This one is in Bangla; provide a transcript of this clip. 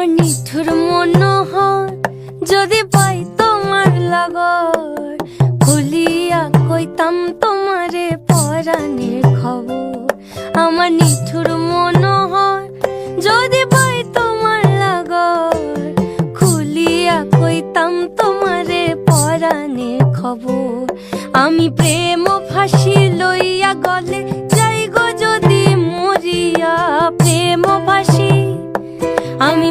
আমার নিঠুর মনোহর, যদি পাই তোমার লাগর খুলিয়া কইতাম তোমারে পরাণের খবর। আমার নিঠুর মনোহর, যদি পাই তোমার লাগর, খুলিয়া কইতাম তোমারে পরাণের খবর। আমি প্রেম ফাঁসি লইয়া গলে যাই যদি মরিয়া, প্রেম ফাঁসি। আমি